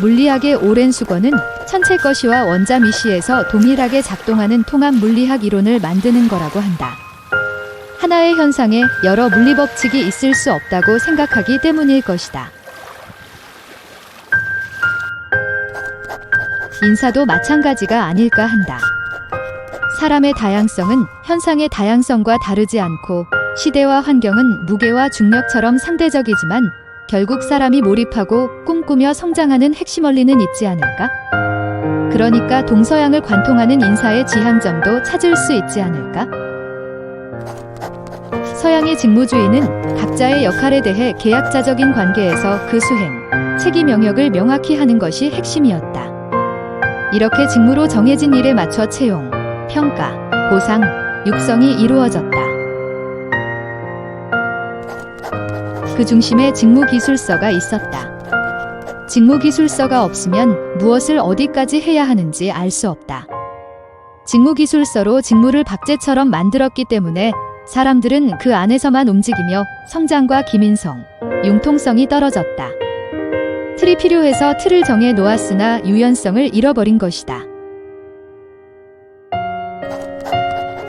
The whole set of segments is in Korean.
물리학의 오랜 수건은 천체 거시와 원자 미시에서 동일하게 작동하는 통합 물리학 이론을 만드는 거라고 한다. 하나의 현상에 여러 물리 법칙이 있을 수 없다고 생각하기 때문일 것이다. 인사도 마찬가지가 아닐까 한다. 사람의 다양성은 현상의 다양성과 다르지 않고 시대와 환경은 무게와 중력처럼 상대적이지만 결국 사람이 몰입하고 꿈꾸며 성장하는 핵심 원리는 있지 않을까? 그러니까 동서양을 관통하는 인사의 지향점도 찾을 수 있지 않을까? 서양의 직무주의는 각자의 역할에 대해 계약자적인 관계에서 그 수행, 책임 영역을 명확히 하는 것이 핵심이었다. 이렇게 직무로 정해진 일에 맞춰 채용, 평가, 보상, 육성이 이루어졌다. 그 중심에 직무기술서가 있었다. 직무기술서가 없으면 무엇을 어디까지 해야 하는지 알 수 없다. 직무기술서로 직무를 박제처럼 만들었기 때문에 사람들은 그 안에서만 움직이며 성장과 기민성, 융통성이 떨어졌다. 틀이 필요해서 틀을 정해 놓았으나 유연성을 잃어버린 것이다.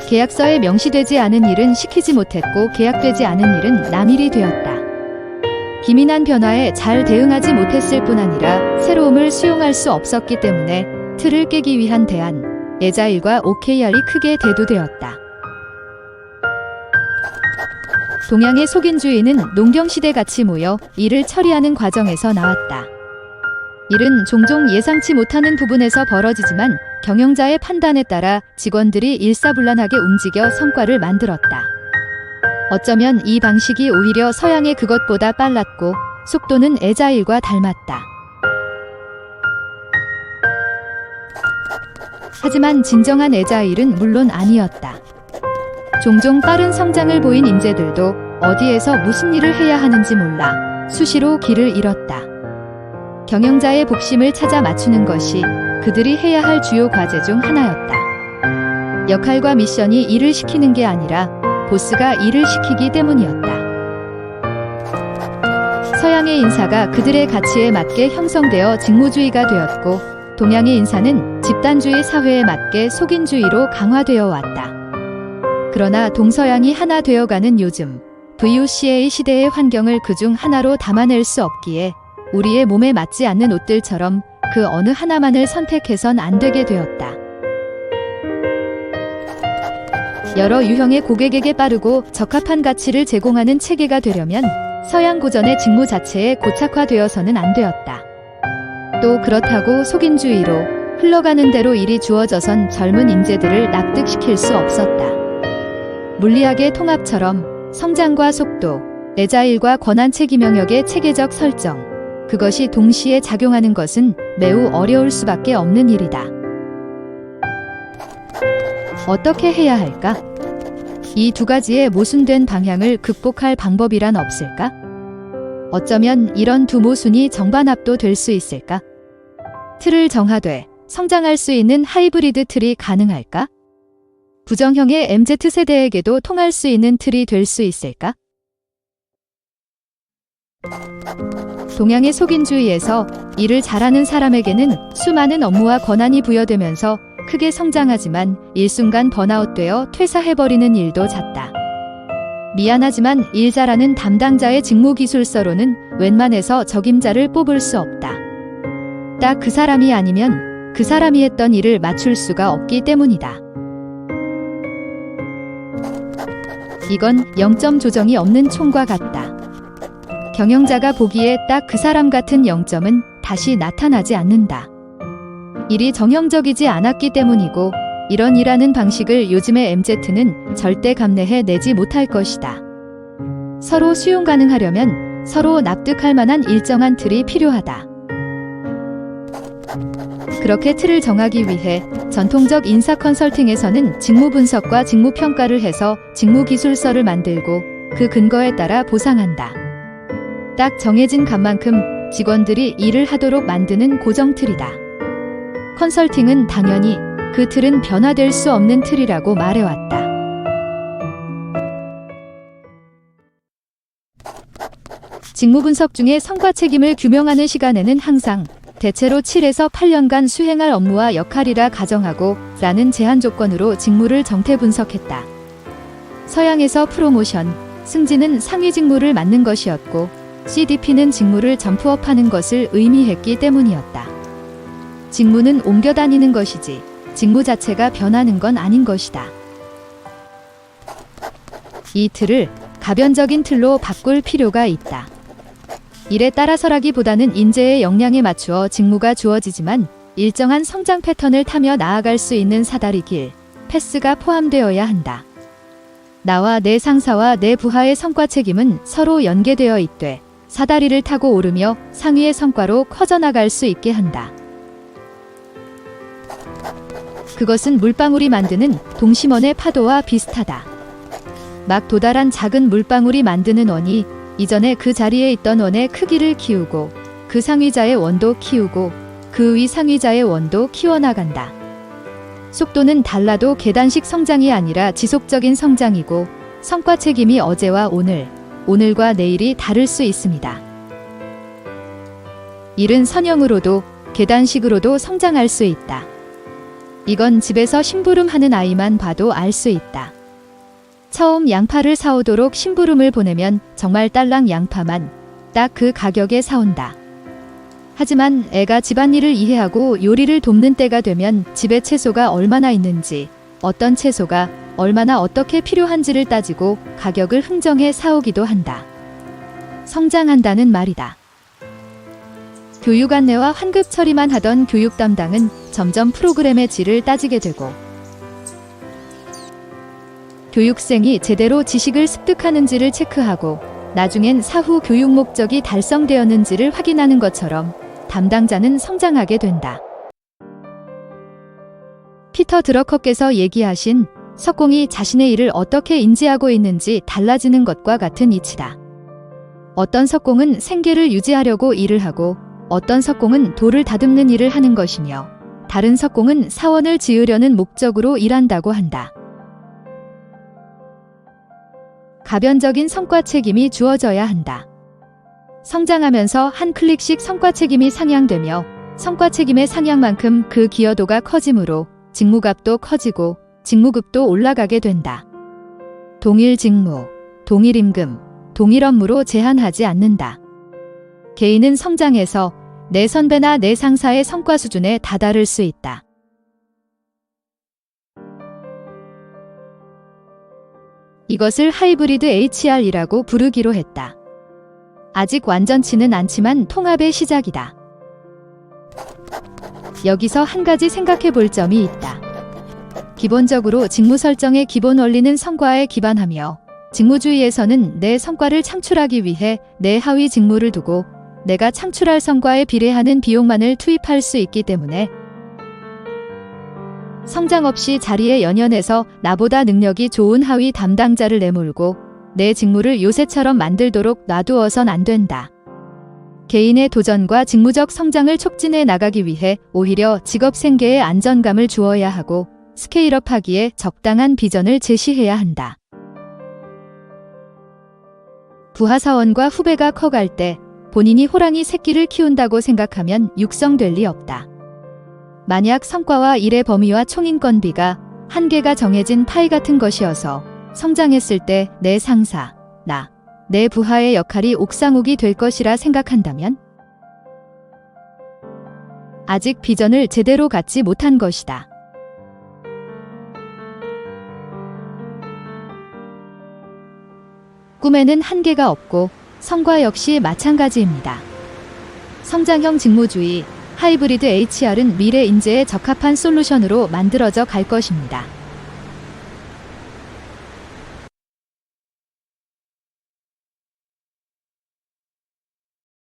계약서에 명시되지 않은 일은 시키지 못했고 계약되지 않은 일은 남일이 되었다. 기민한 변화에 잘 대응하지 못했을 뿐 아니라 새로움을 수용할 수 없었기 때문에 틀을 깨기 위한 대안, 에자일과 OKR이 크게 대두되었다. 동양의 속인주의는 농경시대 같이 모여 일을 처리하는 과정에서 나왔다. 일은 종종 예상치 못하는 부분에서 벌어지지만 경영자의 판단에 따라 직원들이 일사불란하게 움직여 성과를 만들었다. 어쩌면 이 방식이 오히려 서양의 그것보다 빨랐고 속도는 에자일과 닮았다. 하지만 진정한 에자일은 물론 아니었다. 종종 빠른 성장을 보인 인재들도 어디에서 무슨 일을 해야 하는지 몰라 수시로 길을 잃었다. 경영자의 복심을 찾아 맞추는 것이 그들이 해야 할 주요 과제 중 하나였다. 역할과 미션이 일을 시키는 게 아니라 보스가 일을 시키기 때문이었다. 서양의 인사가 그들의 가치에 맞게 형성되어 직무주의가 되었고, 동양의 인사는 집단주의 사회에 맞게 속인주의로 강화되어 왔다. 그러나 동서양이 하나 되어가는 요즘, VUCA 시대의 환경을 그중 하나로 담아낼 수 없기에 우리의 몸에 맞지 않는 옷들처럼 그 어느 하나만을 선택해선 안 되게 되었다. 여러 유형의 고객에게 빠르고 적합한 가치를 제공하는 체계가 되려면 서양 고전의 직무 자체에 고착화되어서는 안 되었다. 또 그렇다고 속인주의로 흘러가는 대로 일이 주어져선 젊은 인재들을 납득시킬 수 없었다. 물리학의 통합처럼 성장과 속도, 내자일과 권한 책임 영역의 체계적 설정, 그것이 동시에 작용하는 것은 매우 어려울 수밖에 없는 일이다. 어떻게 해야 할까? 이 두 가지의 모순된 방향을 극복할 방법이란 없을까? 어쩌면 이런 두 모순이 정반합도 될 수 있을까? 틀을 정하되 성장할 수 있는 하이브리드 틀이 가능할까? 부정형의 MZ세대에게도 통할 수 있는 틀이 될 수 있을까? 동양의 속인주의에서 일을 잘하는 사람에게는 수많은 업무와 권한이 부여되면서 크게 성장하지만 일순간 번아웃되어 퇴사해버리는 일도 잦다. 미안하지만 일 잘하는 담당자의 직무 기술서로는 웬만해서 적임자를 뽑을 수 없다. 딱 그 사람이 아니면 그 사람이 했던 일을 맞출 수가 없기 때문이다. 이건 0점 조정이 없는 총과 같다. 경영자가 보기에 딱 그 사람 같은 0점은 다시 나타나지 않는다. 일이 정형적이지 않았기 때문이고 이런 일하는 방식을 요즘의 MZ는 절대 감내해 내지 못할 것이다. 서로 수용 가능하려면 서로 납득할 만한 일정한 틀이 필요하다. 그렇게 틀을 정하기 위해 전통적 인사 컨설팅에서는 직무 분석과 직무 평가를 해서 직무 기술서를 만들고 그 근거에 따라 보상한다. 딱 정해진 값만큼 직원들이 일을 하도록 만드는 고정 틀이다. 컨설팅은 당연히 그 틀은 변화될 수 없는 틀이라고 직무 분석 중에 성과 책임을 규명하는 시간에는 항상 대체로 7에서 8년간 수행할 업무와 역할이라 가정하고 라는 제한 조건으로 직무를 정태 분석했다. 서양에서 프로모션, 승진은 상위 직무를 맡는 것이었고 CDP는 직무를 점프업하는 것을 의미했기 때문이었다. 직무는 옮겨 다니는 것이지 직무 자체가 변하는 건 아닌 것이다. 이 틀을 가변적인 틀로 바꿀 필요가 있다. 일에 따라서라기보다는 인재의 역량에 맞추어 직무가 주어지지만 일정한 성장 패턴을 타며 나아갈 수 있는 사다리 길, 패스가 포함되어야 한다. 나와 내 상사와 내 부하의 성과 책임은 서로 연계되어 있되 사다리를 타고 오르며 상위의 성과로 커져나갈 수 있게 한다. 그것은 물방울이 만드는 동심원의 파도와 비슷하다. 막 도달한 작은 물방울이 만드는 원이 이전에 그 자리에 있던 원의 크기를 키우고 그 상위자의 원도 키우고 그 위 상위자의 원도 키워나간다. 속도는 달라도 계단식 성장이 아니라 지속적인 성장이고 성과 책임이 어제와 오늘, 오늘과 내일이 다를 수 있습니다. 일은 선형으로도 계단식으로도 성장할 수 있다. 이건 집에서 심부름하는 아이만 봐도 알 수 있다. 처음 양파를 사오도록 심부름을 보내면 정말 딸랑 양파만 딱 그 가격에 사온다. 하지만 애가 집안일을 이해하고 요리를 돕는 때가 되면 집에 채소가 얼마나 있는지, 어떤 채소가 얼마나 어떻게 필요한지를 따지고 가격을 흥정해 사오기도 한다. 성장한다는 말이다. 교육 안내와 환급 처리만 하던 교육 담당은 점점 프로그램의 질을 따지게 되고 교육생이 제대로 지식을 습득하는지를 체크하고 나중엔 사후 교육 목적이 달성되었는지를 확인하는 것처럼 담당자는 성장하게 된다. 피터 드러커께서 얘기하신 석공이 자신의 일을 어떻게 인지하고 있는지 달라지는 것과 같은 이치다. 어떤 석공은 생계를 유지하려고 일을 하고 어떤 석공은 돌을 다듬는 일을 하는 것이며 다른 석공은 사원을 지으려는 목적으로 일한다고 한다. 가변적인 성과 책임이 주어져야 한다. 성장하면서 한 클릭씩 성과 책임이 상향되며 성과 책임의 상향만큼 그 기여도가 커지므로 직무값도 커지고 직무급도 올라가게 된다. 동일 직무, 동일 임금, 동일 업무로 제한하지 않는다. 개인은 성장해서 내 선배나 내 상사의 성과 수준에 다다를 수 있다. 이것을 하이브리드 HR이라고 부르기로 했다. 아직 완전치는 않지만 통합의 시작이다. 여기서 한 가지 생각해 볼 점이 있다. 기본적으로 직무 설정의 기본 원리는 성과에 기반하며 직무주의에서는 내 성과를 창출하기 위해 내 하위 직무를 두고 내가 창출할 성과에 비례하는 비용만을 투입할 수 있기 때문에 성장 없이 자리에 연연해서 나보다 능력이 좋은 하위 담당자를 내몰고 내 직무를 요새처럼 만들도록 놔두어선 안 된다. 개인의 도전과 직무적 성장을 촉진해 나가기 위해 오히려 직업 생계에 안정감을 주어야 하고 스케일업 하기에 적당한 비전을 제시해야 한다. 부하사원과 후배가 커갈 때 본인이 호랑이 새끼를 키운다고 생각하면 육성될 리 없다. 만약 성과와 일의 범위와 총인건비가 한계가 정해진 파이 같은 것이어서 성장했을 때 내 상사, 나, 내 부하의 역할이 옥상옥이 될 것이라 생각한다면 아직 비전을 제대로 갖지 못한 것이다. 꿈에는 한계가 없고 성과 역시 마찬가지입니다. 성장형 직무주의, 하이브리드 HR은 미래 인재에 적합한 솔루션으로 만들어져 갈 것입니다.